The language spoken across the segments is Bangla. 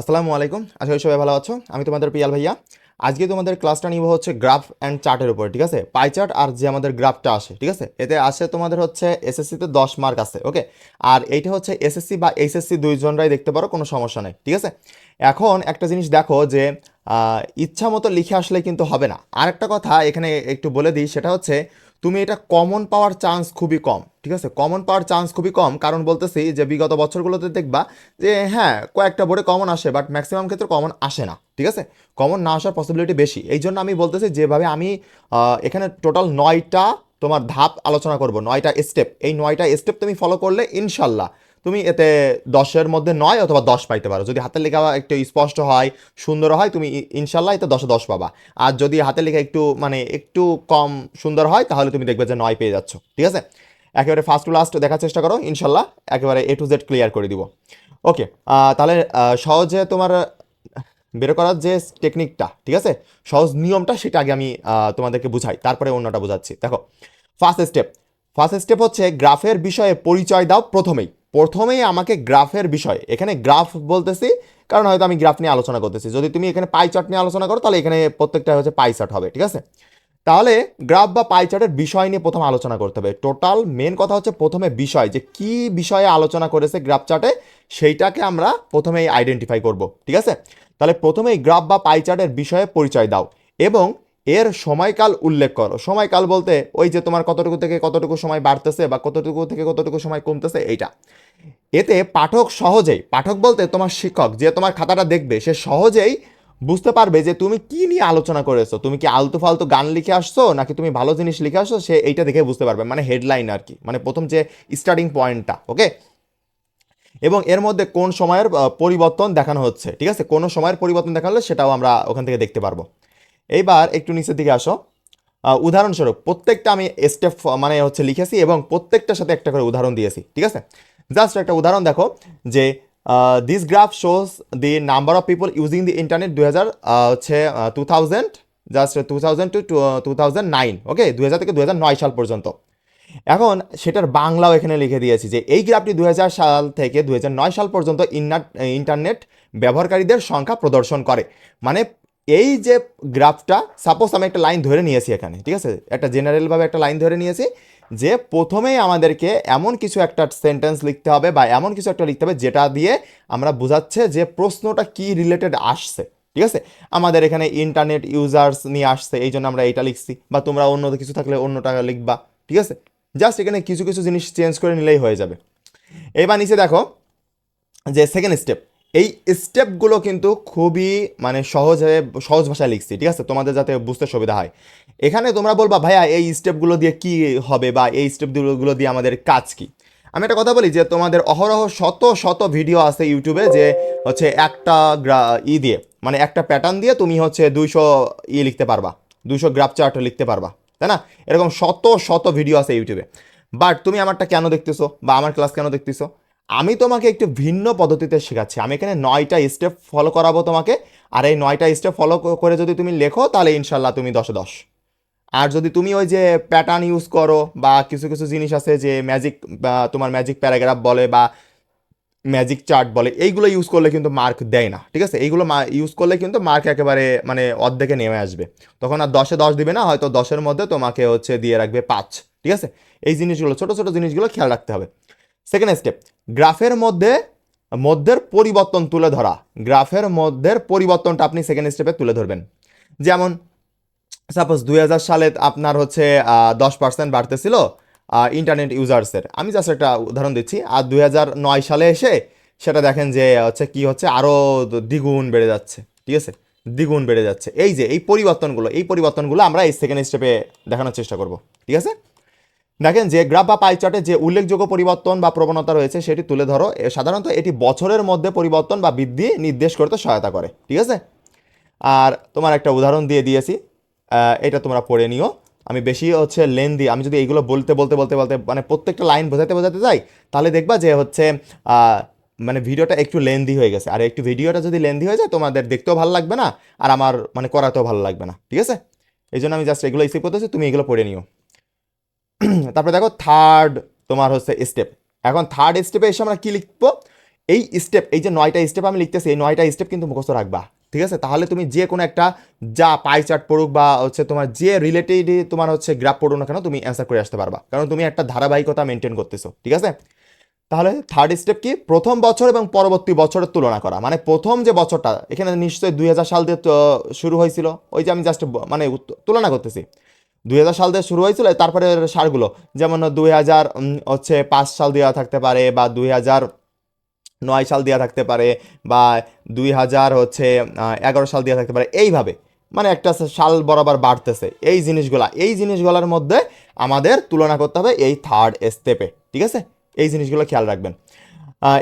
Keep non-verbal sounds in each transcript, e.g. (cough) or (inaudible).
আসসালামু আলাইকুম। আশা করি সবাই ভালো আছো। আমি তোমাদের পিয়াল ভাইয়া। আজকে তোমাদের ক্লাসটা নিব হচ্ছে গ্রাফ অ্যান্ড চার্টের উপর, ঠিক আছে? পাই চার্ট আর যে আমাদের গ্রাফটা আসে, ঠিক আছে? এতে আসে তোমাদের হচ্ছে এসএসসিতে দশ মার্ক আছে, ওকে? আর এইটা হচ্ছে এসএসসি বা এইচএসসি দুইজনরাই দেখতে পারো, কোনো সমস্যা নেই, ঠিক আছে? এখন একটা জিনিস দেখো যে ইচ্ছা মতো লিখে আসলে কিন্তু হবে না। আর একটা কথা এখানে একটু বলে দিই, সেটা হচ্ছে তুমি এটা কমন পাওয়ার চান্স খুবই কম, ঠিক আছে? কমন পাওয়ার চান্স খুবই কম, কারণ বলতেছি যে বিগত বছরগুলোতে দেখবা যে হ্যাঁ কয়েকটা বোর্ডে কমন আসে বাট ম্যাক্সিমাম ক্ষেত্রে কমন আসে না, ঠিক আছে? কমন না আসার পসিবিলিটি বেশি। এই জন্য আমি বলতেছি যেভাবে আমি এখানে টোটাল নয়টা তোমার ধাপ আলোচনা করব, নয়টা স্টেপ এই নয়টা স্টেপ তুমি ফলো করলে ইনশাল্লাহ তুমি এতে দশের মধ্যে নয় অথবা দশ পাইতে পারো। যদি হাতের লেখা একটু স্পষ্ট হয়, সুন্দর হয়, তুমি ইনশাল্লাহ এতে দশে দশ পাবা। আর যদি হাতের লেখা একটু মানে একটু কম সুন্দর হয়, তাহলে তুমি দেখবে যে নয় পেয়ে যাচ্ছ। ঠিক আছে? একেবারে ফার্স্ট টু লাস্ট দেখার চেষ্টা করো, ইনশাল্লাহ একেবারে এ টু জেড ক্লিয়ার করে দিব। ওকে তাহলে সহজে তোমার, বের করার যে টেকনিকটা ঠিক আছে? সহজ নিয়মটা সেটা আগে আমি তোমাদেরকে বুঝাই, তারপরে অন্যটা বোঝাচ্ছি। দেখো ফার্স্ট স্টেপ ফার্স্ট স্টেপ হচ্ছে গ্রাফের বিষয়ে পরিচয় দাও প্রথমেই। প্রথমেই আমাকে গ্রাফের বিষয়, এখানে গ্রাফ বলতেছি, কারণ হয়তো আমি গ্রাফ নিয়ে আলোচনা করতেছি। যদি তুমি এখানে পাই চার্ট নিয়ে আলোচনা করো, তাহলে এখানে প্রত্যেকটা হচ্ছে পাই চার্ট হবে, ঠিক আছে? তাহলে গ্রাফ বা পাই চার্টের বিষয় নিয়ে প্রথমে আলোচনা করতে হবে। টোটাল মেন কথা হচ্ছে প্রথমে বিষয়, যে কি বিষয়ে আলোচনা করেছে গ্রাফ চার্টে সেইটাকে আমরা প্রথমেই আইডেন্টিফাই করব, ঠিক আছে? তাহলে প্রথমেই গ্রাফ বা পাই চার্টের বিষয়ে পরিচয় দাও। এবং এর সময়কাল উল্লেখ করো। সময়কাল বলতে ওই যে তোমার কতটুকু থেকে কতটুকু সময় বাড়তেছে বা কতটুকু থেকে কতটুকু সময় কমতেছে এইটা। এতে পাঠক সহজেই, পাঠক বলতে তোমার শিক্ষক যে তোমার খাতাটা দেখবে, সে সহজেই বুঝতে পারবে যে তুমি কি নিয়ে আলোচনা করেছ। তুমি কি আলতু ফালতু গান লিখে আসছো নাকি তুমি ভালো জিনিস লিখে আসছো, সে এইটা দেখে বুঝতে পারবে মানে হেডলাইন আর কি মানে প্রথম যে স্টার্টিং পয়েন্টটা ওকে এবং এর মধ্যে কোন সময়ের পরিবর্তন দেখানো হচ্ছে, ঠিক আছে? কোন সময়ের পরিবর্তন দেখালে সেটাও আমরা ওখান থেকে দেখতে পারব। এইবার একটু নিচের দিকে আসো। উদাহরণস্বরূপ প্রত্যেকটা আমি স্টেপ মানে হচ্ছে লিখেছি এবং প্রত্যেকটার সাথে একটা করে উদাহরণ দিয়েছি, ঠিক আছে? জাস্ট একটা উদাহরণ দেখো যে this graph shows the number of people using the internet দু হাজার হচ্ছে two thousand just two thousand two two thousand nine okay দু হাজার থেকে দু হাজার নয় সাল পর্যন্ত। এখন সেটার বাংলাও এখানে লিখে দিয়েছি যে, এই গ্রাফটি দু হাজার সাল থেকে দু নয় সাল পর্যন্ত ইন্টারনেট ব্যবহারকারীদের সংখ্যা প্রদর্শন করে। মানে এই যে গ্রাফটা সাপোজ আমি একটা লাইন ধরে নিয়েছি এখানে, ঠিক আছে? একটা জেনারেলভাবে একটা লাইন ধরে নিয়েছি, যে প্রথমেই আমাদেরকে এমন কিছু একটা সেন্টেন্স লিখতে হবে বা এমন কিছু একটা লিখতে হবে যেটা দিয়ে আমরা বোঝাচ্ছে যে প্রশ্নটা কি রিলেটেড আসছে, ঠিক আছে? আমাদের এখানে ইন্টারনেট ইউজার্স নিয়ে আসছে, এই জন্য আমরা এইটা লিখছি, বা তোমরা অন্য কিছু থাকলে অন্যটা লিখবা, ঠিক আছে? জাস্ট এখানে কিছু কিছু জিনিস চেঞ্জ করে নিলেই হয়ে যাবে। এবার নিচে দেখো, যে সেকেন্ড স্টেপ এই স্টেপগুলো কিন্তু খুবই মানে সহজে সহজ ভাষায় লিখছি, ঠিক আছে? তোমাদের যাতে বুঝতে সুবিধা হয়। এখানে তোমরা বলবা, ভাইয়া, এই স্টেপগুলো দিয়ে কি হবে বা এই স্টেপগুলো দিয়ে আমাদের কাজ কি? আমি একটা কথা বলি যে, তোমাদের অহরহ শত শত ভিডিও আছে ইউটিউবে যে হচ্ছে একটা গ্রা- ই দিয়ে মানে একটা প্যাটার্ন দিয়ে তুমি হচ্ছে দুইশো ই লিখতে পারবা, দুইশো গ্রাফ চার্ট লিখতে পারবা, তাই না? এরকম শত শত ভিডিও আছে ইউটিউবে বাট তুমি আমারটা কেন দেখতেছো? বা আমার ক্লাস কেন দেখতেছো? আমি তোমাকে একটু ভিন্ন পদ্ধতিতে শেখাচ্ছি। আমি এখানে নয়টা স্টেপ ফলো করাবো তোমাকে। আর এই নয়টা স্টেপ ফলো করে যদি তুমি লেখো, তাহলে ইনশাল্লাহ তুমি দশে দশ আর যদি তুমি ওই যে প্যাটার্ন ইউজ করো, বা কিছু কিছু জিনিস আছে যে ম্যাজিক তোমার ম্যাজিক প্যারাগ্রাফ বলে, বা ম্যাজিক চার্ট বলে, এইগুলো ইউজ করলে কিন্তু মার্ক দেয় না, ঠিক আছে? এইগুলো ইউজ করলে কিন্তু মার্ক একেবারে মানে অর্ধেকে নেমে আসবে। তখন আর দশে দশ দিবে না, হয়তো দশের মধ্যে তোমাকে হচ্ছে দিয়ে রাখবে পাঁচ, ঠিক আছে? এই জিনিসগুলো, ছোটো ছোটো জিনিসগুলো খেয়াল রাখতে হবে। সেকেন্ড স্টেপ গ্রাফের মধ্যে, মধ্যের পরিবর্তন তুলে ধরা। গ্রাফের মধ্যের পরিবর্তনটা আপনি সেকেন্ড স্টেপে তুলে ধরবেন। যেমন সাপোজ দুই হাজার সালে আপনার হচ্ছে দশ পার্সেন্ট বাড়তেছিল ইন্টারনেট ইউজার্সের আমি জাস্ট একটা উদাহরণ দিচ্ছি। আর দুই নয় সালে এসে সেটা দেখেন যে, হচ্ছে কি হচ্ছে আরও দ্বিগুণ বেড়ে যাচ্ছে। ঠিক আছে? দ্বিগুণ বেড়ে যাচ্ছে। এই যে, এই পরিবর্তনগুলো এই পরিবর্তনগুলো আমরা এই সেকেন্ড স্টেপে দেখানোর চেষ্টা করব। ঠিক আছে? দেখেন যে গ্রাফ বা পাই চার্টে যে উল্লেখযোগ্য পরিবর্তন বা প্রবণতা রয়েছে সেটি তুলে ধরো সাধারণত এটি বছরের মধ্যে পরিবর্তন বা বৃদ্ধি নির্দেশ করতে সহায়তা করে, ঠিক আছে? আর তোমার একটা উদাহরণ দিয়ে দিয়েছি এটা তোমরা পড়ে নিও। আমি বেশি হচ্ছে লেন্দি আমি যদি এইগুলো বলতে বলতে বলতে বলতে মানে প্রত্যেকটা লাইন বোঝাতে বোঝাতে যাই, তাহলে দেখবা যে হচ্ছে মানে ভিডিওটা একটু লেন্দি হয়ে গেছে। আর একটু ভিডিওটা যদি লেন্দি হয়ে যায়, তোমাদের দেখতেও ভালো লাগবে না, আর আমার মানে করাতেও ভালো লাগবে না, ঠিক আছে? এই জন্য আমি জাস্ট এগুলো ইসিভ করতেছি, তুমি এগুলো পড়ে নিও। (clears throat) তারপরে দেখো থার্ড তোমার হচ্ছে স্টেপ এখন থার্ড স্টেপে এসে আমরা কি লিখব? এই স্টেপ এই যে নয়টা স্টেপ আমি লিখতেছি, এই নয়টা স্টেপ কিন্তু মুখস্থ রাখবা, ঠিক আছে? তাহলে তুমি যে কোনো একটা যা পাই চার্ট পড়ুক বা হচ্ছে তোমার যে রিলেটেড তোমার হচ্ছে গ্রাফ পড়ুক না কেন, তুমি অ্যান্সার করে আসতে পারবা। কারণ তুমি একটা ধারাবাহিকতা মেনটেন করতেছো, ঠিক আছে? তাহলে থার্ড স্টেপ কি? প্রথম বছর এবং পরবর্তী বছরের তুলনা করা। মানে প্রথম যে বছরটা, এখানে নিশ্চয়ই দুই হাজার সাল দিয়ে শুরু হয়েছিল, ওই যে আমি জাস্ট মানে তুলনা করতেছি। দুই হাজার সাল দিয়ে শুরু হয়েছিল, তারপরে সারগুলো। যেমন দুই হাজার হচ্ছে পাঁচ সাল দেওয়া থাকতে পারে বা দুই হাজার নয় সাল দেওয়া থাকতে পারে বা দুই হাজার, হচ্ছে এগারো সাল দেওয়া থাকতে পারে। এইভাবে মানে একটা সাল বরাবর বাড়তেছে। এই জিনিসগুলা, এই জিনিসগুলোর মধ্যে আমাদের তুলনা করতে হবে এই থার্ড স্টেপে ঠিক আছে? এই জিনিসগুলো খেয়াল রাখবেন।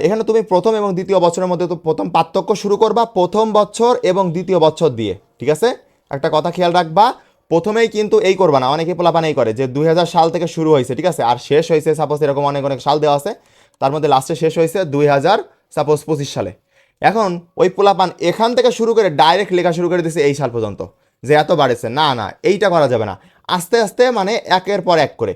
এখানে তুমি প্রথম এবং দ্বিতীয় বছরের মধ্যে তো প্রথম পার্থক্য শুরু করবা প্রথম বছর এবং দ্বিতীয় বছর দিয়ে, ঠিক আছে? একটা কথা খেয়াল রাখবা প্রথমেই কিন্তু এই করবা না অনেকে পোলাপান এই করে যে দুই হাজার সাল থেকে শুরু হয়েছে, ঠিক আছে? আর শেষ হয়েছে সাপোজ এরকম অনেক অনেক সাল দেওয়া আছে, তার মধ্যে লাস্টে শেষ হয়েছে দুই হাজার সাপোজ পঁচিশ সালে। এখন ওই পোলাপান এখান থেকে শুরু করে ডাইরেক্ট লেখা শুরু করে দিছে এই সাল পর্যন্ত, যে এত বাড়েছে। না না, এইটা করা যাবে না। আস্তে আস্তে মানে একের পর এক করে।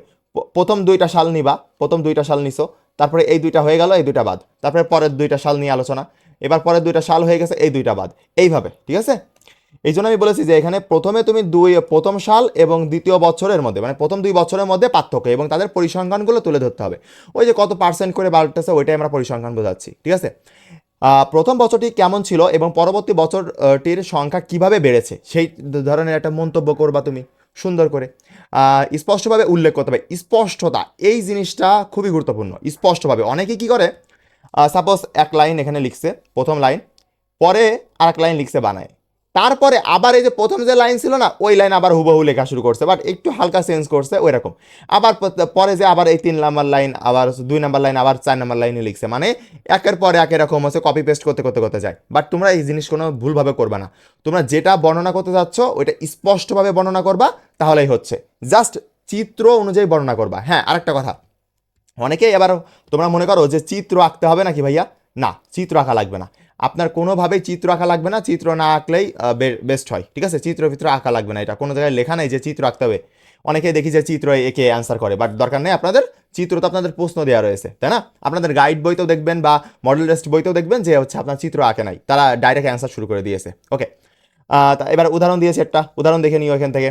প্রথম দুইটা সাল নিবা, প্রথম দুইটা সাল নিছো, তারপরে এই দুইটা হয়ে গেল, এই দুইটা বাদ। তারপরে পরের দুইটা সাল নিয়ে আলোচনা, এবার পরের দুইটা সাল হয়ে গেছে, এই দুইটা বাদ। এইভাবে, ঠিক আছে? এই জন্য আমি বলেছি যে এখানে প্রথমে তুমি দুই, প্রথম সাল এবং দ্বিতীয় বছরের মধ্যে মানে প্রথম দুই বছরের মধ্যে পার্থক্য এবং তাদের পরিসংখ্যানগুলো তুলে ধরতে হবে। ওই যে কত পার্সেন্ট করে বাড়তেছে, ওইটাই আমরা পরিসংখ্যান বোঝাচ্ছি, ঠিক আছে? প্রথম বছরটি কেমন ছিল এবং পরবর্তী বছরটির সংখ্যা কীভাবে বেড়েছে? সেই ধরনের একটা মন্তব্য করবা তুমি, সুন্দর করে। স্পষ্টভাবে উল্লেখ করতে হবে। স্পষ্টতা, এই জিনিসটা খুবই গুরুত্বপূর্ণ, স্পষ্টভাবে। অনেকে কি করে? সাপোজ এক লাইন এখানে লিখছে, প্রথম লাইন, পরে আর এক লাইন লিখছে বানায়। তারপরে আবার এই যে প্রথম যে লাইন ছিল না, ওই লাইন আবার হুবহু লেখা শুরু করছে বাট একটু হালকা চেঞ্জ করছে ওই রকম আবার পরে যে আবার এই তিন নাম্বার লাইন আবার দুই নাম্বার লাইন আবার চার নাম্বার লাইনে লিখছে। মানে একের পরে এক এরকম হচ্ছে কপি পেস্ট করতে করতে করতে যায়। বাট তোমরা এই জিনিস কোনো ভুলভাবে করবে না। তোমরা যেটা বর্ণনা করতে যাচ্ছ ওইটা স্পষ্টভাবে বর্ণনা করবা, তাহলেই হচ্ছে। জাস্ট চিত্র অনুযায়ী বর্ণনা করবা। হ্যাঁ আরেকটা কথা। অনেকেই এবার তোমরা মনে করো যে চিত্র আঁকতে হবে নাকি ভাইয়া? না, চিত্র আঁকা লাগবে না। আপনার কোনোভাবেই চিত্র আঁকা লাগবে না। চিত্র না আঁকলেই বেস্ট হয়। ঠিক আছে? চিত্র ভিত্র আঁকা লাগবে না এটা। কোনো জায়গায় লেখা নেই যে চিত্র আঁকতে হবে। অনেকে দেখি যে চিত্র একে অ্যান্সার করে বাট দরকার নেই আপনাদের। চিত্র তো আপনাদের প্রশ্ন দেওয়া রয়েছে, তাই না? আপনাদের গাইড বইতেও দেখবেন বা মডেল টেস্ট বইতেও দেখবেন যে হচ্ছে আপনার চিত্র আঁকে নাই। তারা ডাইরেক্ট অ্যান্সার শুরু করে দিয়েছে। ওকে এবার উদাহরণ দিয়েছে একটা। উদাহরণ দেখে নিও এখান থেকে।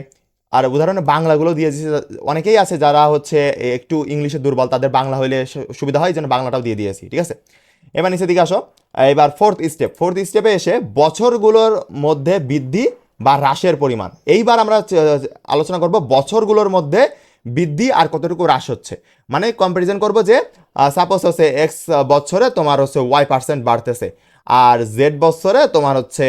আর উদাহরণে বাংলাগুলো দিয়ে দিয়েছে। অনেকেই আছে যারা হচ্ছে একটু ইংলিশে দুর্বল, তাদের বাংলা হইলে সুবিধা হয় যেন বাংলাটাও দিয়ে দিয়েছি। ঠিক আছে? এবার নিচের দিকে আসো। এবার ফোর্থ স্টেপ ফোর্থ স্টেপে এসে বছরগুলোর মধ্যে বৃদ্ধি বা হ্রাসের পরিমাণ। এইবার আমরা আলোচনা করব বছরগুলোর মধ্যে বৃদ্ধি আর কতটুকু হ্রাস হচ্ছে। মানে কম্পারিজন করব যে সাপোজ হচ্ছে এক্স বছরে তোমার হচ্ছে ওয়াই পার্সেন্ট বাড়তেছে, আর জেড বছরে তোমার হচ্ছে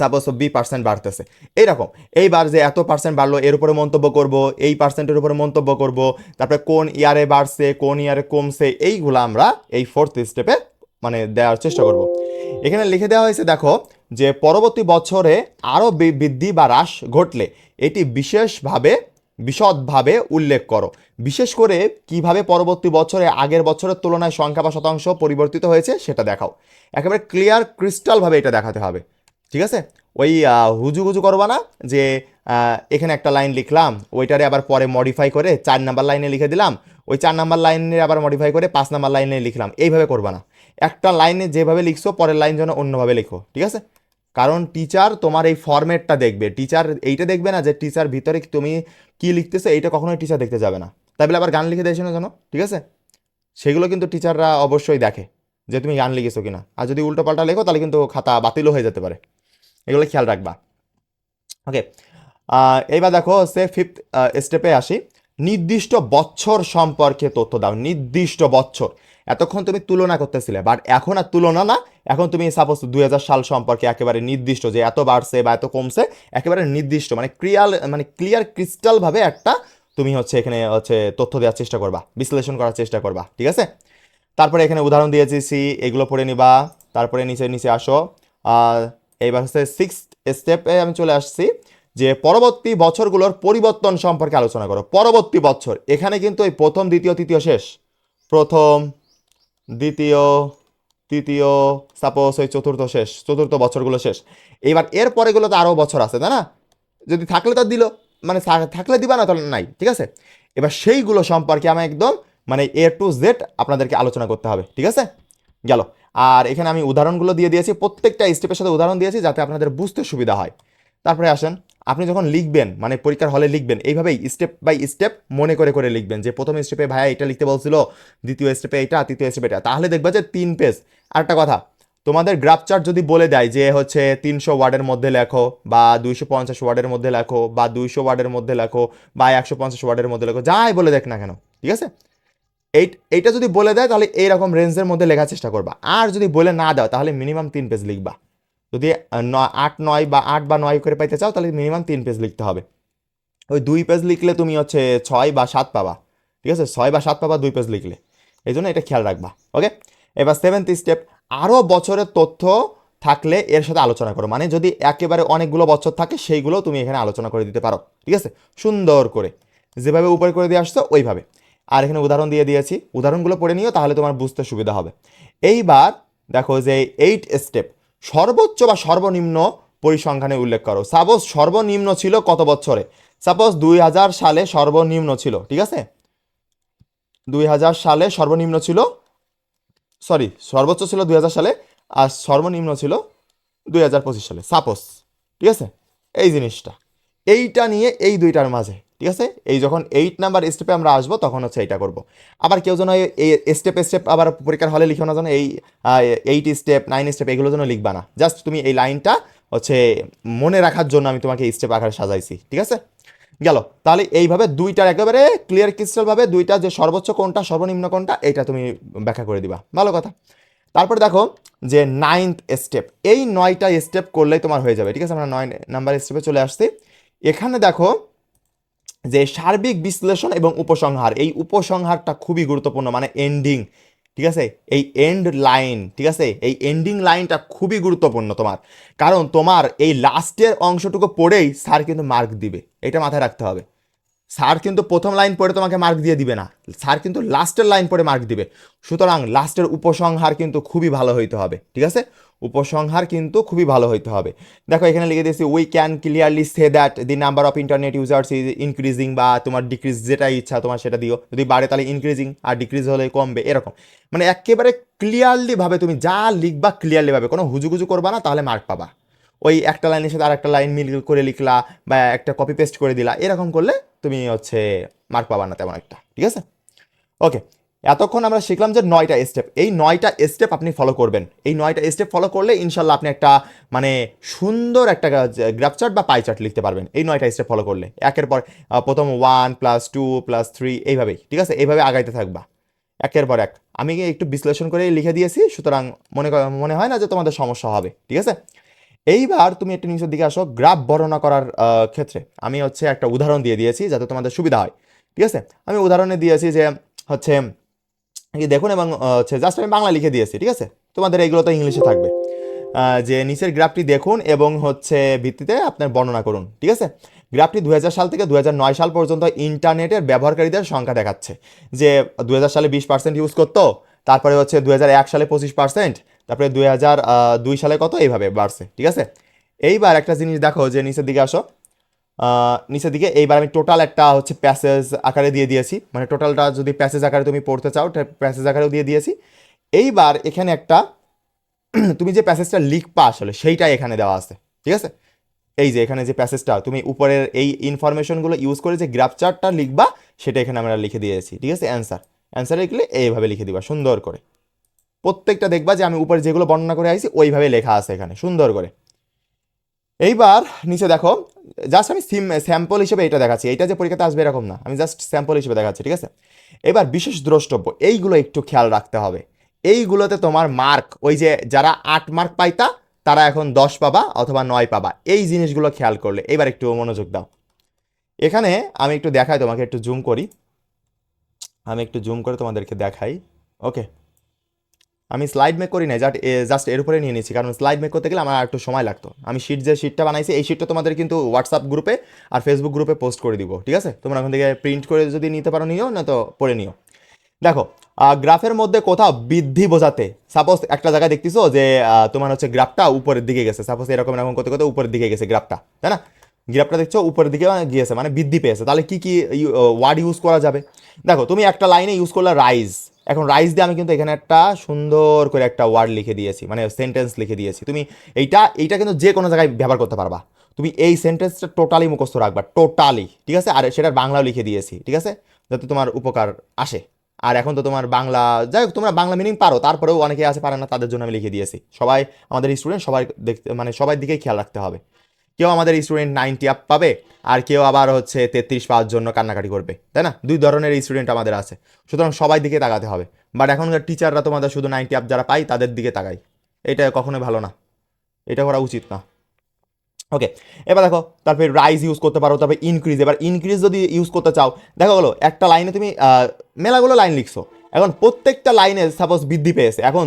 সাপোজ বি পার্সেন্ট বাড়তেছে। এইরকম, এইবার যে এত পার্সেন্ট বাড়লো, এর উপরে মন্তব্য করব, এই পার্সেন্টের উপরে মন্তব্য করব, তারপরে কোন ইয়ারে বাড়ছে, কোন ইয়ারে কমছে, এইগুলো আমরা এই ফোর্থ স্টেপে মানে দেওয়ার চেষ্টা করব। এখানে লিখে দেওয়া হয়েছে, দেখো, যে পরবর্তী বছরে আরও বৃদ্ধি বা হ্রাস ঘটলে এটি বিশেষভাবে, বিশদভাবে উল্লেখ করো। বিশেষ করে কীভাবে পরবর্তী বছরে, আগের বছরের তুলনায় সংখ্যা বা শতাংশ পরিবর্তিত হয়েছে, সেটা দেখাও। একেবারে ক্লিয়ার ক্রিস্টালভাবে এটা দেখাতে হবে। ঠিক আছে? ওই হুজু হুজু করবা না যে এখানে একটা লাইন লিখলাম, ওইটারে আবার পরে মডিফাই করে চার নাম্বার লাইনে লিখে দিলাম, ওই চার নাম্বার লাইনে আবার মডিফাই করে পাঁচ নাম্বার লাইনে লিখলাম। এইভাবে করবা না। একটা লাইনে যেভাবে লিখছো, পরের লাইন যেন অন্যভাবে লিখো, ঠিক আছে? কারণ টিচার তোমার এই ফরম্যাটটা দেখবে। টিচার এইটা দেখবে না যে টিচার ভিতরে তুমি কি লিখতেছো, এইটা কখনোই টিচার দেখতে যাবে না। তাই বলে আবার গান লিখে দিয়েছ না জানো ঠিক আছে? সেগুলো কিন্তু টিচাররা অবশ্যই দেখে যে, তুমি গান লিখেছো কিনা। আর যদি উল্টো পাল্টা লেখো, তাহলে কিন্তু খাতা বাতিলও হয়ে যেতে পারে। এগুলো খেয়াল রাখবা। ওকে এইবার দেখো সে ফিফথ স্টেপে আসি। নির্দিষ্ট বছর সম্পর্কে তথ্য দাও, নির্দিষ্ট বছর। এতক্ষণ তুমি তুলনা করতেছিলে বাট এখন আর তুলনা না। এখন তুমি সাপোজ দু হাজার সাল সম্পর্কে একেবারে নির্দিষ্ট, যে এত বাড়ছে বা এত কমছে, একেবারে নির্দিষ্ট মানে ক্রিয়াল মানে ক্লিয়ার ক্রিস্টালভাবে একটা তুমি হচ্ছে এখানে হচ্ছে তথ্য দেওয়ার চেষ্টা করবা, বিশ্লেষণ করার চেষ্টা করবা, ঠিক আছে? তারপরে এখানে উদাহরণ দিয়েছি এগুলো পড়ে নিবা, তারপরে নিচে নিচে আসো এইবার হচ্ছে সিক্স স্টেপে আমি চলে আসছি যে পরবর্তী বছরগুলোর পরিবর্তন সম্পর্কে আলোচনা করো। পরবর্তী বছর, এখানে কিন্তু এই প্রথম, দ্বিতীয়, তৃতীয় শেষ। প্রথম, দ্বিতীয়, তৃতীয় সাপোজ ওই চতুর্থ শেষ, চতুর্থ বছরগুলো শেষ। এইবার এর পরেগুলো তো আরও বছর আছে, তাই না? যদি থাকলে তো দিল মানে থাকলে দিবা না, তাহলে নাই, ঠিক আছে? এবার সেইগুলো সম্পর্কে আমি একদম মানে এ টু জেড আপনাদেরকে আলোচনা করতে হবে, ঠিক আছে? গেল। আর এখানে আমি উদাহরণগুলো দিয়ে দিয়েছি, প্রত্যেকটা স্টেপের সাথে উদাহরণ দিয়েছি যাতে আপনাদের বুঝতে সুবিধা হয়। তারপরে আসেন, আপনি যখন লিখবেন মানে পরীক্ষার হলে লিখবেন, এইভাবেই স্টেপ বাই স্টেপ মনে করে করে লিখবেন যে, প্রথম স্টেপে ভাইয়া এটা লিখতে বলছিল, দ্বিতীয় স্টেপে এটা, তৃতীয় স্টেপে এটা। তাহলে দেখবে যে তিন পেজ আরেকটা কথা, তোমাদের গ্রাফ চার্ট যদি বলে দেয় যে হচ্ছে তিনশো ওয়ার্ডের মধ্যে লেখো, বা দুইশো পঞ্চাশ ওয়ার্ডের মধ্যে লেখো, বা দুইশো ওয়ার্ডের মধ্যে লেখো, বা একশো পঞ্চাশ ওয়ার্ডের মধ্যে লেখো, যাই বলে দেখ না কেন, ঠিক আছে? এই, এইটা যদি বলে দেয়, তাহলে এইরকম রেঞ্জের মধ্যে লেখার চেষ্টা করবা। আর যদি বলে না দাও, তাহলে মিনিমাম তিন পেজ লিখবা। যদি আট, নয় বা আট বা নয় করে পাইতে চাও, তাহলে মিনিমাম তিন পেজ লিখতে হবে। ওই দুই পেজ লিখলে তুমি হচ্ছে ছয় বা সাত পাবা। ঠিক আছে? ছয় বা সাত পাবা দুই পেজ লিখলে। এই জন্য এটা খেয়াল রাখবা। ওকে এবার সেভেন্থ স্টেপ আরও বছরের তথ্য থাকলে এর সাথে আলোচনা করো। মানে যদি একেবারে অনেকগুলো বছর থাকে সেইগুলো তুমি এখানে আলোচনা করে দিতে পারো। ঠিক আছে? সুন্দর করে। যেভাবে উপরে করে দিয়ে আসছো, ওইভাবে। আর এখানে উদাহরণ দিয়ে দিয়েছি। উদাহরণগুলো পড়ে নিও, তাহলে তোমার বুঝতে সুবিধা হবে। এইবার দেখো যে এইট স্টেপ সর্বোচ্চ বা সর্বনিম্ন পরিসংখ্যানে উল্লেখ করো। সাপোজ সর্বনিম্ন ছিল কত বছরে সাপোজ দুই হাজার সালে সর্বনিম্ন ছিল, ঠিক আছে? দুই হাজার সালে সর্বনিম্ন ছিল সরি সর্বোচ্চ ছিল দুই হাজার সালে আর সর্বনিম্ন ছিল দুই হাজার পঁচিশ সালে। সাপোজ ঠিক আছে? এই জিনিসটা। এইটা নিয়ে এই দুইটার মাঝে। ঠিক আছে? এই যখন এইট নাম্বার স্টেপে আমরা আসব, তখন হচ্ছে এইটা করব। আবার কেউ যেন এই স্টেপ স্টেপ আবার পরীক্ষার হলে লিখো না যেন এই এইট স্টেপ নাইন স্টেপ এগুলো যেন লিখবা না। জাস্ট তুমি এই লাইনটা হচ্ছে মনে রাখার জন্য আমি তোমাকে স্টেপ আকারে সাজাইছি, ঠিক আছে? গেল। তাহলে এইভাবে দুইটার একেবারে ক্লিয়ার ক্রিস্টালভাবে দুইটা যে সর্বোচ্চ কোনটা সর্বনিম্ন কোনটা এটা তুমি ব্যাখ্যা করে দিবা। ভালো কথা। তারপরে দেখো যে নাইনথ স্টেপ এই নয়টা স্টেপ করলেই তোমার হয়ে যাবে, ঠিক আছে? আমরা নয় নাম্বার স্টেপে চলে আসছি। এখানে দেখো যে সার্বিক বিশ্লেষণ এবং উপসংহার, এই উপসংহারটা খুবই গুরুত্বপূর্ণ মানে এন্ডিং ঠিক আছে? এই এন্ড লাইন ঠিক আছে? এই এন্ডিং লাইনটা খুবই গুরুত্বপূর্ণ তোমার। কারণ তোমার এই লাস্টের অংশটুকু পড়েই স্যার কিন্তু মার্ক দিবে। এটা মাথায় রাখতে হবে। স্যার কিন্তু প্রথম লাইন পড়ে তোমাকে মার্ক দিয়ে দিবে না। স্যার কিন্তু লাস্টের লাইন পড়ে মার্ক দিবে। সুতরাং লাস্টের উপসংহার কিন্তু খুবই ভালো হইতে হবে, ঠিক আছে? উপসংহার কিন্তু খুবই ভালো হইতে হবে। দেখো, এখানে লিখে দিয়েছি we can clearly say that the number of internet users is increasing বা তোমার ডিক্রিজ যেটা ইচ্ছা তোমার সেটা দিও। যদি বাড়ে তাহলে ইনক্রিজিং আর ডিক্রিজ হলে কমবে, এরকম। মানে একেবারে ক্লিয়ারলিভাবে তুমি যা লিখবা ক্লিয়ারলিভাবে কোনো হুজুগুজু করবা না, তাহলে মার্ক পাবা। ওই একটা লাইনের সাথে আর একটা লাইন মিল করে লিখলা বা একটা কপি পেস্ট করে দিলা, এরকম করলে তুমি হচ্ছে মার্ক পাবা না তেমন একটা, ঠিক আছে? ওকে এতক্ষণ আমরা শিখলাম যে নয়টা স্টেপ এই নয়টা স্টেপ আপনি ফলো করবেন। এই নয়টা স্টেপ ফলো করলে ইনশাল্লাহ আপনি একটা মানে সুন্দর একটা গ্রাফ চার্ট বা পাই চার্ট লিখতে পারবেন, এই নয়টা স্টেপ ফলো করলে। একের পর প্রথম one plus two plus three এইভাবেই, ঠিক আছে? এইভাবে আগাইতে থাকবা। একের পর এক, আমি একটু বিশ্লেষণ করে লিখে দিয়েছি, সুতরাং মনে মনে হয় না যে তোমাদের সমস্যা হবে, ঠিক আছে? এইবার তুমি একটু নিচের দিকে আসো, গ্রাফ বর্ণনা করার ক্ষেত্রে। আমি হচ্ছে একটা উদাহরণ দিয়ে দিয়েছি যাতে তোমাদের সুবিধা হয়। ঠিক আছে? আমি উদাহরণে দিয়েছি যে, হচ্ছে দেখুন এবং হচ্ছে জাস্ট আমি বাংলা লিখে দিয়েছি, ঠিক আছে? তোমাদের এইগুলো তো ইংলিশে থাকবে। যে নিচের গ্রাফটি দেখুন এবং হচ্ছে, ভিত্তিতে আপনার বর্ণনা করুন, ঠিক আছে? গ্রাফটি দু হাজার সাল থেকে দু হাজার নয় সাল পর্যন্ত ইন্টারনেটের ব্যবহারকারীদের সংখ্যা দেখাচ্ছে। যে দু হাজার সালে বিশ পার্সেন্ট ইউজ করতো, তারপরে হচ্ছে দু হাজার এক সালে পঁচিশ পার্সেন্ট তারপরে দুই হাজার দুই সালে কত? এইভাবে বাড়ছে, ঠিক আছে? এইবার একটা জিনিস দেখো যে নিচের দিকে আসো। নিচের দিকে এইবার আমি টোটাল একটা হচ্ছে প্যাসেজ আকারে দিয়ে দিয়েছি। মানে টোটালটা যদি প্যাসেজ আকারে তুমি পড়তে চাও প্যাসেজ আকারেও দিয়ে দিয়েছি। এইবার এখানে একটা (clears throat) তুমি যে প্যাসেজটা লিখবা আসলে, সেইটাই এখানে দেওয়া আছে, ঠিক আছে? এই যে এখানে যে প্যাসেজটা তুমি উপরের এই ইনফরমেশনগুলো ইউজ করে যে গ্রাফ চার্টটা লিখবা, সেটা এখানে আমরা লিখে দিয়েছি, ঠিক আছে? অ্যান্সার অ্যান্সার লিখলে এইভাবে লিখে দিবা, সুন্দর করে। প্রত্যেকটা দেখবা যে আমি উপরে যেগুলো বর্ণনা করে আইছি, ওইভাবে লেখা আছে এখানে, সুন্দর করে। এইবার নিচে দেখো জাস্ট আমি সিম স্যাম্পল হিসেবে এটা দেখাচ্ছি। এটা যে পরীক্ষাতে আসবে এরকম না, আমি জাস্ট স্যাম্পল হিসেবে দেখাচ্ছি, ঠিক আছে? এবার বিশেষ দ্রষ্টব্য, এইগুলো একটু খেয়াল রাখতে হবে। এইগুলোতে তোমার মার্ক ওই যে যারা আট মার্ক পাইতা, তারা এখন দশ পাবা অথবা নয় পাবা, এই জিনিসগুলো খেয়াল করলে। এবার একটু মনোযোগ দাও। এখানে আমি একটু দেখাই, তোমাকে একটু জুম করি। আমি একটু জুম করে তোমাদেরকে দেখাই ওকে আমি স্লাইড মেক করি নাই জাস্ট জাস্ট এর উপরে নিয়ে নিয়েছি, কারণ স্লাইড মেক করতে গেলে আমার একটু সময় লাগতো। আমি শিট যে শিটটা বানাইছি, এই শিটটা তোমাদের কিন্তু হোয়াটসঅ্যাপ গ্রুপে আর ফেসবুক গ্রুপে পোস্ট করে দিব, ঠিক আছে? তোমরা ওখান থেকে প্রিন্ট করে যদি নিতে পারো, নিও, না তো পড়ে নিও। দেখো গ্রাফের মধ্যে কোথাও বৃদ্ধি বোঝাতে সাপোজ একটা জায়গায় দেখতেছো যে তোমার হচ্ছে গ্রাফটা উপরের দিকে গেছে সাপোজ এরকম এরকম করতে করতে উপরের দিকে গেছে গ্রাফটা, তাই না? গ্রাফটা দেখছ, উপরের দিকে গিয়েছে মানে বৃদ্ধি পেয়েছে। তাহলে কী কী ওয়ার্ড ইউজ করা যাবে? দেখো, তুমি একটা লাইনে ইউজ করলে রাইজ এখন রাইস দিয়ে আমি কিন্তু এখানে একটা সুন্দর করে একটা ওয়ার্ড লিখে দিয়েছি মানে সেন্টেন্স লিখে দিয়েছি। তুমি এইটা এইটা কিন্তু যে কোনো জায়গায় ব্যবহার করতে পারবা। তুমি এই সেন্টেন্সটা টোটালি মুখস্থ রাখবা টোটালি ঠিক আছে? আর সেটা বাংলাও লিখে দিয়েছি, ঠিক আছে? যাতে তোমার উপকার আসে। আর এখন তো তোমার বাংলা, যাই হোক, তোমরা বাংলা মিনিং পারো, তারপরেও অনেকে আছে, পারে না, তাদের জন্য আমি লিখে দিয়েছি। সবাই, আমাদের স্টুডেন্ট সবাই দেখতে মানে সবার দিকেই খেয়াল রাখতে হবে। কেউ আমাদের স্টুডেন্ট নাইনটি আপ পাবে, আর কেউ আবার হচ্ছে তেত্রিশ পাওয়ার জন্য কান্নাকাটি করবে, তাই না? দুই ধরনের স্টুডেন্ট আমাদের আছে, সুতরাং সবাই দিকে তাকাতে হবে। বাট এখনকার টিচাররা তোমাদের শুধু নাইনটি আপ যারা পাই তাদের দিকে তাকাই। এটা কখনোই ভালো না। এটা করা উচিত না। ওকে এবার দেখো, তারপরে রাইজ ইউজ করতে পারো, তারপরে ইনক্রিজ এবার ইনক্রিজ যদি ইউজ করতে চাও, দেখো গেলো, একটা লাইনে তুমি মেলাগুলো লাইন লিখছো। এখন প্রত্যেকটা লাইনে সাপোজ বৃদ্ধি পেয়েছে। এখন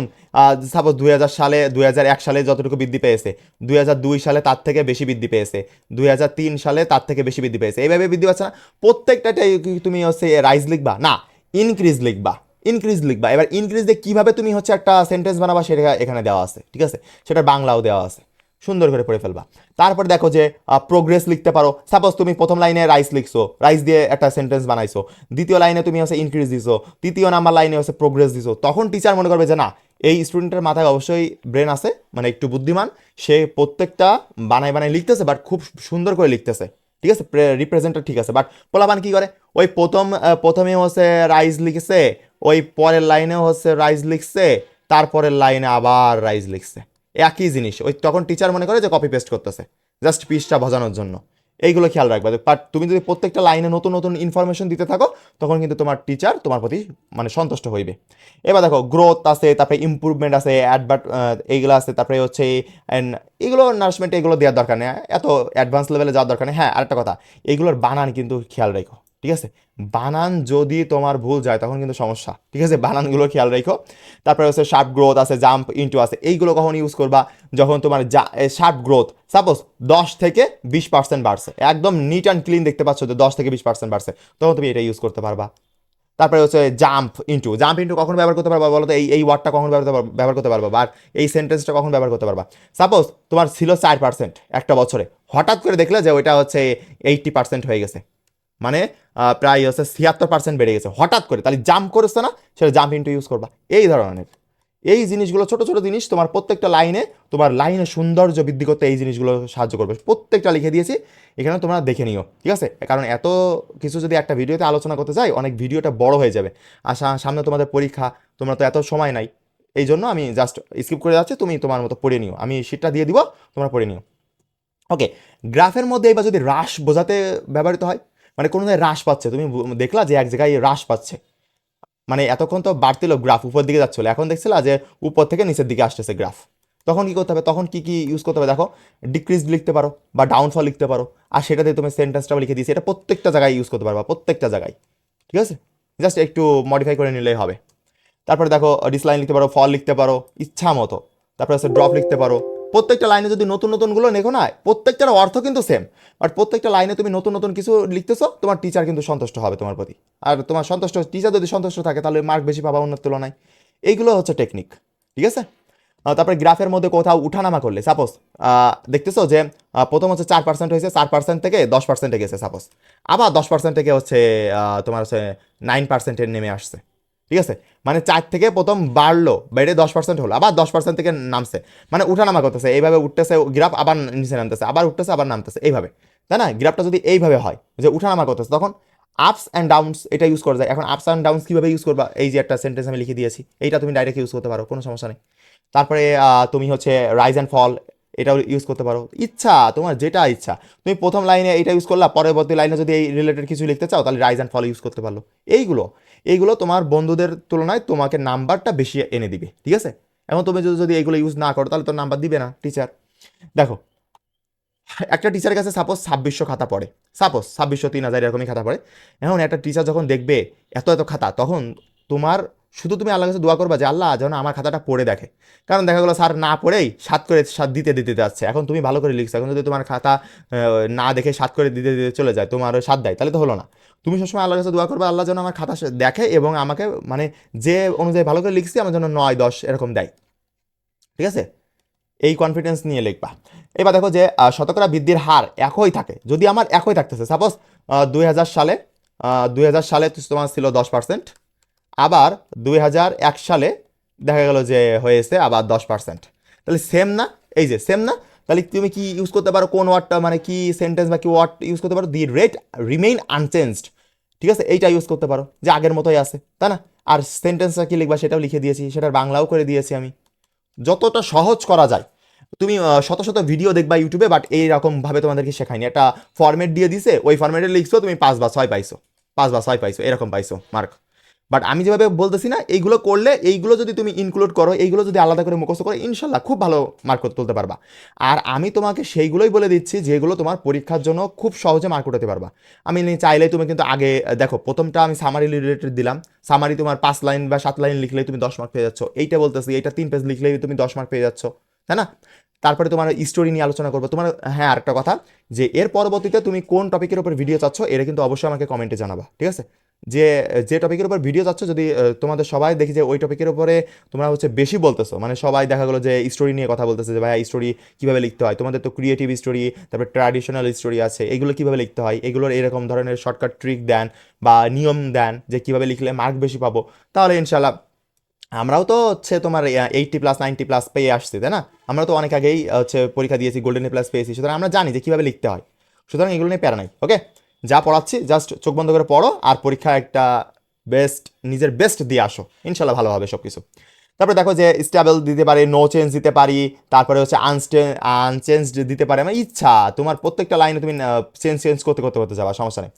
সাপোজ দুই হাজার সালে, দুই হাজার এক সালে যতটুকু বৃদ্ধি পেয়েছে, দুই হাজার দুই সালে তার থেকে বেশি বৃদ্ধি পেয়েছে, দুই হাজার তিন সালে তার থেকে বেশি বৃদ্ধি পেয়েছে। এইভাবে বৃদ্ধি পাচ্ছে না। প্রত্যেকটাটাই তুমি হচ্ছে রাইজ লিখবা? না ইনক্রিজ লিখবা ইনক্রিজ লিখবা। এবার ইনক্রিজ দিয়ে কীভাবে তুমি হচ্ছে একটা সেন্টেন্স বানাবা সেটা এখানে দেওয়া আছে, ঠিক আছে? সেটা বাংলাও দেওয়া আছে। সুন্দর করে পড়ে ফেলবা। তারপরে দেখো যে প্রোগ্রেস লিখতে পারো। সাপোজ তুমি প্রথম লাইনে রাইস লিখছো রাইস দিয়ে একটা সেন্টেন্স বানাইছো। দ্বিতীয় লাইনে তুমি হচ্ছে ইনক্রিজ দিছো, তৃতীয় নাম্বার লাইনে হচ্ছে প্রোগ্রেস দিছো। তখন টিচার মনে করবে যে, না, এই স্টুডেন্টের মাথায় অবশ্যই ব্রেন আছে মানে একটু বুদ্ধিমান। সে প্রত্যেকটা বানায় বানায় লিখতেছে বাট খুব সুন্দর করে লিখতেছে। ঠিক আছে? রিপ্রেজেন্টটা ঠিক আছে। বাট পোলাপান কি করে? ওই প্রথম প্রথমে হচ্ছে রাইস লিখছে, ওই পরের লাইনে হচ্ছে রাইস লিখছে, তারপরের লাইনে আবার রাইস লিখছে। একই জিনিস। ওই তখন টিচার মনে করে যে কপি পেস্ট করতেছে। জাস্ট পিসটা বোঝানোর জন্য। এইগুলো খেয়াল রাখবে। বাট তুমি যদি প্রত্যেকটা লাইনে নতুন নতুন ইনফরমেশন দিতে থাকো, তখন কিন্তু তোমার টিচার তোমার প্রতি মানে সন্তুষ্ট হইবে। এবার দেখো গ্রোথ আছে, তারপরে ইমপ্রুভমেন্ট আছে অ্যাডভার্ট এইগুলো আছে, তারপরে হচ্ছে এগুলো নার্সমেন্ট এগুলো দেওয়ার দরকার নেই। এত অ্যাডভান্স লেভেলে যাওয়ার দরকার নেই। হ্যাঁ আরেকটা কথা, এগুলোর বানান কিন্তু খেয়াল রেখো। ঠিক আছে? বানান যদি তোমার ভুল যায়, তখন কিন্তু সমস্যা। ঠিক আছে? বানানগুলো খেয়াল রেখো। তারপরে হচ্ছে শার্প গ্রোথ আছে জাম্প ইনটু আছে, এইগুলো কখন ইউজ করবা? যখন তোমার শার্প গ্রোথ সাপোজ দশ থেকে বিশ পার্সেন্ট বাড়ছে, একদম নিট অ্যান্ড ক্লিন দেখতে পাচ্ছ যে দশ থেকে বিশ পার্সেন্ট বাড়ছে, তখন তুমি এটা ইউজ করতে পারবা। তারপরে হচ্ছে জাম্প ইনটু জাম্প ইনটু কখন ব্যবহার করতে পারবা বলো তো এই এই ওয়ার্ডটা কখন ব্যবহার ব্যবহার করতে পারবা, বা এই সেন্টেন্সটা কখন ব্যবহার করতে পারবা? সাপোজ তোমার ছিল চার পার্সেন্ট একটা বছরে, হঠাৎ করে দেখলে যে ওইটা হচ্ছে এইটটি পার্সেন্ট হয়ে গেছে। মানে প্রায় হচ্ছে ছিয়াত্তর পার্সেন্ট বেড়ে গেছে। হঠাৎ করে, তাহলে জাম্প করেছে না, সেটা জাম্প ইন্টু ইউজ করবা। এই ধরনের। এই জিনিসগুলো, ছোট ছোট জিনিস, তোমার প্রত্যেকটা লাইনে তোমার লাইনে সৌন্দর্য বৃদ্ধি করতে এই জিনিসগুলো সাহায্য করবে। প্রত্যেকটা লিখে দিয়েছি, এখানে তোমরা দেখে নিও, ঠিক আছে? কারণ এত কিছু যদি একটা ভিডিওতে আলোচনা করতে চাই, অনেক ভিডিওটা বড় হয়ে যাবে। আর সামনে তোমাদের পরীক্ষা, তোমরা তো এত সময় নাই। এই জন্য আমি জাস্ট স্কিপ করে যাচ্ছি, তুমি তোমার মতো পড়ে নিও। আমি শীটটা দিয়ে দিব, তোমরা পড়ে নিও। ওকে গ্রাফের মধ্যে এবার যদি হ্রাস বোঝাতে ব্যবহৃত হয় মানে কোনো জায়গায় হ্রাস পাচ্ছে। তুমি দেখলা যে এক জায়গায় হ্রাস পাচ্ছে। মানে এতক্ষণ তো বাড়ছিল গ্রাফ উপর দিকে যাচ্ছিল। এখন দেখছিলা যে উপর থেকে নিচের দিকে আসতেছে গ্রাফ তখন কি করতে হবে? তখন কি কি ইউজ করতে হবে? দেখো ডিক্রিজ লিখতে পারো বা ডাউনফল লিখতে পারো। আর সেটাতে তুমি সেন্টেন্সটাও লিখে দিয়েছি। এটা প্রত্যেকটা জায়গায় ইউজ করতে পারবা, প্রত্যেকটা জায়গায়। ঠিক আছে? জাস্ট একটু মডিফাই করে নিলেই হবে। তারপরে দেখো ডিসলাইন লিখতে পারো ফল লিখতে পারো ইচ্ছা মতো তারপরে হচ্ছে ড্রপ লিখতে পারো। প্রত্যেকটা লাইনে যদি নতুন নতুনগুলো লেখো না, প্রত্যেকটার অর্থ কিন্তু সেম বাট প্রত্যেকটা লাইনে তুমি নতুন নতুন কিছু লিখতেছো, তোমার টিচার কিন্তু সন্তুষ্ট হবে তোমার প্রতি। আর তোমার সন্তুষ্ট টিচার যদি সন্তুষ্ট থাকে, তাহলে মার্ক বেশি পাবা অন্যের তুলনায়। এইগুলো হচ্ছে টেকনিক ঠিক আছে? তারপরে গ্রাফের মধ্যে কোথাও উঠানামা করলে সাপোজ দেখতেছো যে প্রথম হচ্ছে চার পার্সেন্ট হয়েছে, চার পার্সেন্ট থেকে দশ পার্সেন্টে গেছে সাপোজ আবার দশ পার্সেন্ট থেকে হচ্ছে তোমার হচ্ছে নাইন পার্সেন্টে নেমে আসছে। ঠিক আছে? মানে চার থেকে প্রথম বাড়লো, বেড়ে দশ পার্সেন্ট হলো, আবার দশ পার্সেন্ট থেকে নামছে। মানে উঠানামা করতেছে, এইভাবে উঠতেছে, গ্রাফ আবার নিচে নামতেছে, আবার উঠতেছে, আবার নামতেছে, এইভাবে। তাই না? গ্রাফটা যদি এইভাবে হয়, যে উঠানামা করতেছে, তখন আপস অ্যান্ড ডাউনস এটা ইউজ করা যায়। এখন আপস অ্যান্ড ডাউনস কীভাবে ইউজ করবা? এই যে একটা সেন্টেন্স আমি লিখে দিয়েছি, এইটা তুমি ডাইরেক্ট ইউজ করতে পারো, কোনো সমস্যা নেই। তারপরে তুমি হচ্ছে রাইজ অ্যান্ড ফল এটাও ইউজ করতে পারো। ইচ্ছা, তোমার যেটা ইচ্ছা। তুমি প্রথম লাইনে এটা ইউজ করলা, পরবর্তী লাইনে যদি এই রিলেটেড কিছু লিখতে চাও, তাহলে রাইজ অ্যান্ড ফল ইউজ করতে পারল। এইগুলো। এইগুলো তোমার বন্ধুদের তুলনায় তোমাকে নাম্বারটা বেশি এনে দিবে, ঠিক আছে? এখন তুমি যদি এইগুলো ইউজ না করো, তাহলে তো নাম্বার দিবে না টিচার দেখো, একটা টিচারের কাছে সাপোজ ছাব্বিশশো খাতা পড়ে। সাপোজ ছাব্বিশশো, তিন হাজার এরকমই খাতা পড়ে। এখন একটা টিচার যখন দেখবে এত এত খাতা, তখন তোমার, শুধু তুমি আল্লাহ কাছে দোয়া করবা যে, আল্লাহ, যেন আমার খাতাটা পড়ে দেখে। কারণ দেখা গেলো, স্যার না পড়েই সাত করে, সাত দিতে দিতে যাচ্ছে এখন তুমি ভালো করে লিখছো। এখন যদি তোমার খাতা না দেখে সাত করে দিতে দিতে চলে যায়, তোমার সাত দেয়, তাহলে তো হলো না। তুমি সবসময় আল্লাহর কাছে দোয়া করবে, আল্লাহ যেন আমার খাতা দেখে এবং আমাকে মানে যে অনুযায়ী ভালো করে লিখছি, আমার জন্য নয়, দশ এরকম দেয়। ঠিক আছে? এই কনফিডেন্স নিয়ে লিখবা। এবার দেখো যে শতকরা বৃদ্ধির হার একই থাকে। যদি আমার একই থাকতেছে সাপোজ দুই হাজার সালে দুই হাজার সালে তোমার ছিল দশ পার্সেন্ট আবার দুই হাজার এক সালে দেখা গেল যে হয়েছে আবার দশ পার্সেন্ট তাহলে সেম না? এই যে সেম না? তাহলে তুমি কি ইউজ করতে পারো? কোন ওয়ার্ডটা মানে কি সেন্টেন্স বা কি ওয়ার্ড ইউজ করতে পারো? দি রেট রিমেইন আনচেঞ্জড ঠিক আছে? এইটা ইউজ করতে পারো, যে আগের মতোই আছে, তাই না? আর সেন্টেন্সটা কী লিখবা সেটাও লিখে দিয়েছি, সেটার বাংলাও করে দিয়েছি আমি। যতটা সহজ করা যায়। তুমি শত শত ভিডিও দেখবা ইউটিউবে বাট এইরকমভাবে তোমাদেরকে শেখায়নি। একটা ফর্মেট দিয়ে দিছে, ওই ফর্মেটে লিখছো, তুমি পাঁচ বা ছয় পাইছো। পাঁচ বা ছয় পাইছো, এরকম পাইছো মার্ক বাট আমি যেভাবে বলতেছি না, এইগুলো করলে, এইগুলো যদি তুমি ইনক্লুড করো, এইগুলো যদি আলাদা করে মুখস্থ করো, ইনশাল্লাহ খুব ভালো মার্ক তুলতে পারবা। আর আমি তোমাকে সেইগুলোই বলে দিচ্ছি যেগুলো তোমার পরীক্ষার জন্য খুব সহজে মার্ক উঠাতে পারবা। আমি চাইলে তুমি কিন্তু আগে দেখো, প্রথমটা আমি সামারি রিলেটেড দিলাম। সামারি তোমার পাঁচ লাইন বা সাত লাইন লিখলেই তুমি দশ মার্ক পেয়ে যাচ্ছ। এইটা বলতেছি, এইটা তিন পেজ লিখলেই তুমি দশ মার্ক পেয়ে যাচ্ছ। তাই না? তারপরে তোমার স্টোরি নিয়ে আলোচনা করব। তোমার হ্যাঁ আরেকটা কথা যে এর পরবর্তীতে তুমি কোন টপিকের উপর ভিডিও চাচ্ছ, এটা কিন্তু অবশ্যই আমাকে কমেন্টে জানাবা। ঠিক আছে? যে যে টপিকের উপর ভিডিও চাচ্ছ যদি তোমাদের সবাই দেখি যে ওই টপিকের উপরে তোমরা হচ্ছে বেশি বলতেছো মানে সবাই দেখা গেলো যে স্টোরি নিয়ে কথা বলতেছে যে ভাই স্টোরি কীভাবে লিখতে হয়? তোমাদের তো ক্রিয়েটিভ স্টোরি তারপরে ট্র্যাডিশনাল স্টোরি আছে, এগুলো কীভাবে লিখতে হয়? এগুলোর এরকম ধরনের শর্টকাট ট্রিক দেন বা নিয়ম দেন যে, কীভাবে লিখলে মার্ক বেশি পাবো। তাহলে ইনশাল্লাহ আমরাও তো হচ্ছে তোমার এইটটি প্লাস নাইনটি প্লাস পেয়ে আসছি, তাই না? আমরা তো অনেক আগেই হচ্ছে পরীক্ষা দিয়েছি গোল্ডেন প্লাস পেয়েছি, সুতরাং আমরা জানি যে কীভাবে লিখতে হয়। সুতরাং এগুলো নিয়ে প্যারা নাই ওকে যা পড়াচ্ছি জাস্ট চোখ বন্ধ করে পড়ো আর পরীক্ষা একটা বেস্ট নিজের বেস্ট দিয়ে আসো। ইনশাল্লাহ ভালো হবে সব কিছু তারপরে দেখো যে স্টেবল দিতে পারি নো চেঞ্জ দিতে পারি, তারপরে হচ্ছে আনস্টে আনচেঞ্জ দিতে পারি। আমার ইচ্ছা, তোমার প্রত্যেকটা লাইনে তুমি চেঞ্জ চেঞ্জ করতে করতে করতে যাবা, সমস্যা নেই।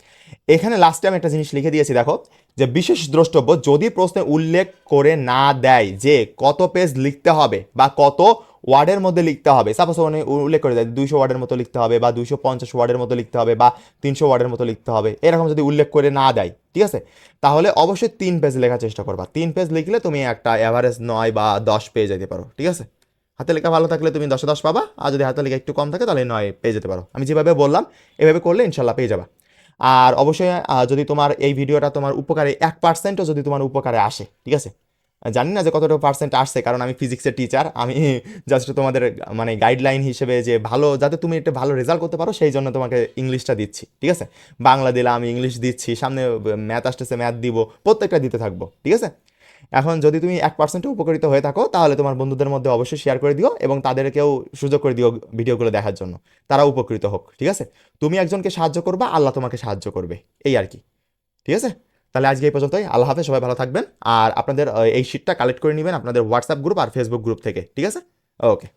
এখানে লাস্টে আমি একটা জিনিস লিখে দিয়েছি, দেখো, যে বিশেষ দ্রষ্টব্য যদি প্রশ্নে উল্লেখ করে না দেয় যে কত পেজ লিখতে হবে বা কত ওয়ার্ডের মধ্যে লিখতে হবে। সাপোজ ওখানে উল্লেখ করে দেয়, দুইশো ওয়ার্ডের মতো লিখতে হবে বা দুইশো পঞ্চাশ ওয়ার্ডের মতো লিখতে হবে বা তিনশো ওয়ার্ডের মতো লিখতে হবে। এরকম যদি উল্লেখ করে না দেয়, ঠিক আছে? তাহলে অবশ্যই তিন পেজ লেখার চেষ্টা করবা। তিন পেজ লিখলে তুমি একটা অ্যাভারেজ নয় বা দশ পেয়ে যেতে পারো, ঠিক আছে? হাতে লেখা ভালো থাকলে তুমি দশে দশ পাবা, আর যদি হাতে লেখা একটু কম থাকে তাহলে নয় পেয়ে যেতে পারো। আমি যেভাবে বললাম, এভাবে করলে ইনশাল্লাহ পেয়ে যাবা। আর অবশ্যই যদি তোমার এই ভিডিওটা তোমার উপকারে এক পার্সেন্টও যদি তোমার উপকারে আসে, ঠিক আছে? জানি না যে কতটা পার্সেন্ট আসছে, কারণ আমি ফিজিক্সের টিচার আমি জাস্ট তোমাদের মানে গাইডলাইন হিসেবে যে ভালো, যাতে তুমি একটা ভালো রেজাল্ট করতে পারো, সেই জন্য তোমাকে ইংলিশটা দিচ্ছি, ঠিক আছে? বাংলা দিলে আমি ইংলিশ দিচ্ছি, সামনে ম্যাথ আসতেছে ম্যাথ দিব, প্রত্যেকটা দিতে থাকব, ঠিক আছে? এখন যদি তুমি এক পার্সেন্টও উপকৃত হয়ে থাকো, তাহলে তোমার বন্ধুদের মধ্যে অবশ্যই শেয়ার করে দিও এবং তাদেরকেও সুযোগ করে দিও ভিডিওগুলো দেখার জন্য। তারা উপকৃত হোক, ঠিক আছে? তুমি একজনকে সাহায্য করবা, আল্লাহ তোমাকে সাহায্য করবে, এই আর কি, ঠিক আছে? তাহলে আজকে এই পর্যন্তই। আল্লাহ হাফেজ, সবাই ভালো থাকবেন। আর আপনাদের এই শিটটা কালেক্ট করে নেবেন আপনাদের হোয়াটসঅ্যাপ গ্রুপ আর ফেসবুক গ্রুপ থেকে, ঠিক আছে? ওকে